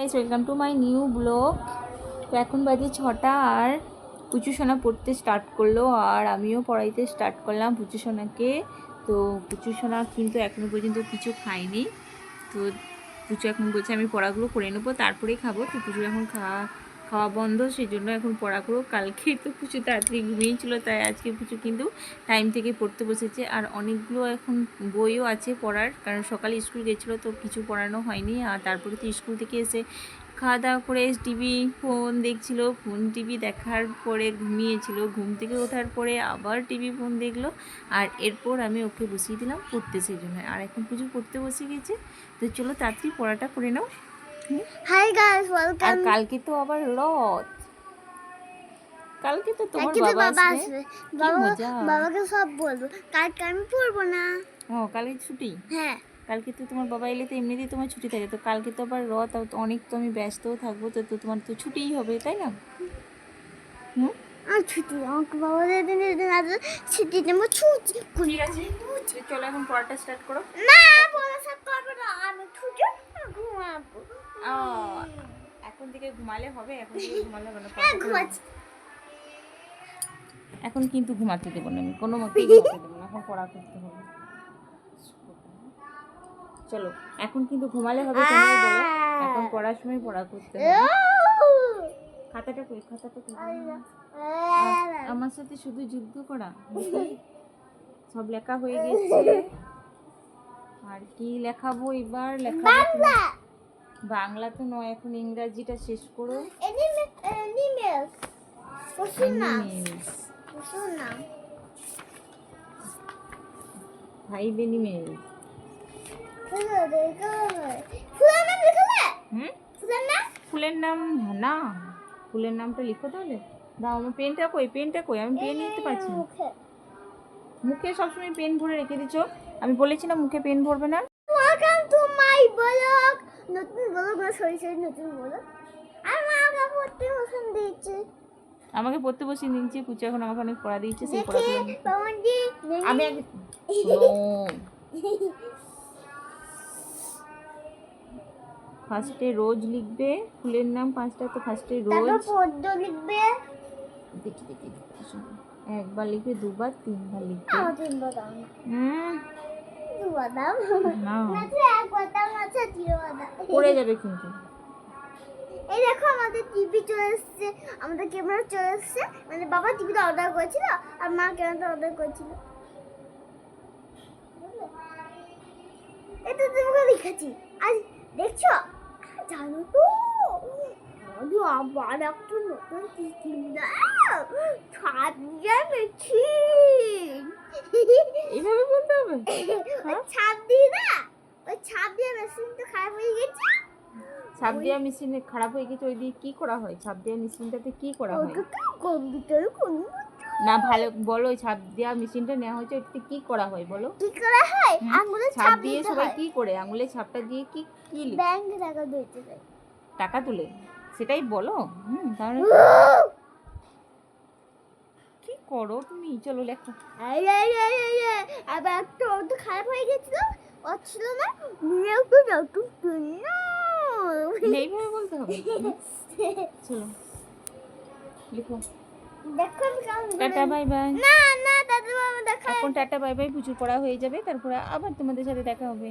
Guys welcome to my new blog তো এখন বাজে ছটা আর পুচু সোনা পড়তে স্টার্ট করল আর আমিও পড়াইতে স্টার্ট করলাম পুচু সোনাকে। তো পুচু সোনা কিন্তু এখনও পর্যন্ত কিছু খায়নি তো পুচু এখন বলছে আমি পড়াগুলো করে নেব, তারপরেই খাব। তো পুচুর এখন খাওয়া খাওয়া বন্ধ সেই জন্য এখন পড়াগুলো কালকে তো পুচু তাড়াতাড়ি ঘুমিয়েছিল তাই আজকে পুচু কিন্তু টাইম থেকে পড়তে বসেছে। আর অনেকগুলো এখন বইও আছে পড়ার, কারণ সকালে স্কুল গেছিল তো কিছু পড়ানো হয়নি। আর তারপরে তো স্কুল থেকে এসে খাওয়া দাওয়া করে টিভি ফোন দেখছিল। ফোন টিভি দেখার পরে ঘুমিয়েছিল। ঘুম থেকে ওঠার পরে আবার টিভি ফোন দেখল। আর এরপর আমি ওকে বসিয়ে দিলাম পড়তে সেই জন্য আর এখন পুজো পড়তে বসে গেছে। তো চলো তাড়াতাড়ি পড়াটা করে নাও। হাই গাইস আর কালকে তো আবার রথ। কালকে তো তোমার বাবা আসবে। বাবা বাবাকে সব বলব। কালকে আমি পড়ব না। ও কালকে ছুটি? হ্যাঁ। কালকে তো তোমার বাবা এলে তো এমনিতেই তোমার ছুটি থাকে। তো কালকে তো আবার রথ অনেক তো আমি ব্যস্তও থাকব তো তো তোমার তো ছুটিই হবে তাই না? হুম? আর ছুটি আমাকে বাবা আজ ছুটি নেব ছুটি। ঠিক আছে চলো এখন পড়াটা স্টার্ট করো। না বলা সব করব না আমি ছুটি ঘুমাবো ও, এখন থেকে ঘুমালে হবে এখন থেকে ঘুমালে হবে না হ্যাঁ এখন কিন্তু ঘুমাতে দেবো না আমি কোনো মতেই ঘুমাতে দেবো না এখন পড়া করতে হবে। চলো এখন কিন্তু ঘুমালে হবে তোমরা বলো এখন পড়ার সময় পড়া করতে হবে। খাতাটা কই খাতাটা কই? আমার সাথে শুধু যুদ্ধ করা সব লেখা হয়ে গেছে। আর কি লেখাবো এবার? লেখাবো বাংলা তো নয় এখন ইংরাজিটা শেষ করো। ফাইভ এনিমেল ফুলের নাম হুম ফুলের নাম না ফুলের নামটা লিখো তাহলে। দাও আমার পেনটা কই পেনটা কই? আমি পেন নিতে পারছি মুখে। মুখে সবসময় পেন ভরে রেখে দিচ্ছ আমি বলেছি না মুখে পেন ভরবে না। ওয়েলকাম টু মাই ব্লগ নতুন ব্লগ না সরি সরি নতুন ব্লগ আর মা আমাকে পড়তে পছন্দ দিয়েছে। আমাকে পড়তে বসিয়ে দিয়েছি কুচি এখন আমাকে অনেক পড়া দিয়েছে সেই পড়াগুলো আমি- ফার্স্টে রোজ লিখবে ফুলের নাম পাঁচটা তো ফার্স্টে রোজ। পদ্ম লিখবে। দেখি দেখি দেখি একবার লিখবে দুবার তিনবার লিখবে। তিনবার দাও। না হুম। দুবার দাও। না। একবার দাও পড়ে যাবে কিন্তু। এই দেখো আমাদের টিভি চলে এসেছে। আমাদের ক্যামেরা চলে এসেছে। মানে বাবা টিভিটা অর্ডার করেছিল আর মা ক্যামেরাটা অর্ডার করেছিল? এটা তোমাকে লিখেছি আর দেখছ? জানো তো? আমাদের আবার একটা নতুন ছাদ মেশিন এইভাবে বলতে হবে? ওই ছাদ দিয়ে না ওই ছাদ দিয়ে মেশিনটা খারাপ হয়ে গেছে ছাপ দেওয়া মেশিনে খারাপ হয়ে গেছে ওই দিয়ে কি করা হয়? ছাপ দেওয়া মেশিনটাতে কি করা হয়? তো কম্পিউটারে কোন না ভালো বলো ওই ছাপ দেওয়া মেশিনটা নেওয়া হয়েছে ওটাতে কি করা হয় বলো? কি করা হয়? আঙুলে ছাপ দিয়ে সবাই কি করে? আঙুলে ছাপটা দিয়ে কি কি ব্যাংকে টাকা দিতে হয়। টাকা তুলে? সেটাই বলো। হুম তাহলে কি করো তুমি? চলো লেখো। আবার একটা খারাপ হয়ে গেছিল। ও ছিল না এইভাবে বলতে হবে চলো। লিখো। টাটা বাই বাই না না দাদু মামা দেখা এখন টাটা বাই বাই পড়া হয়ে যাবে তারপরে আবার তোমাদের সাথে দেখা হবে।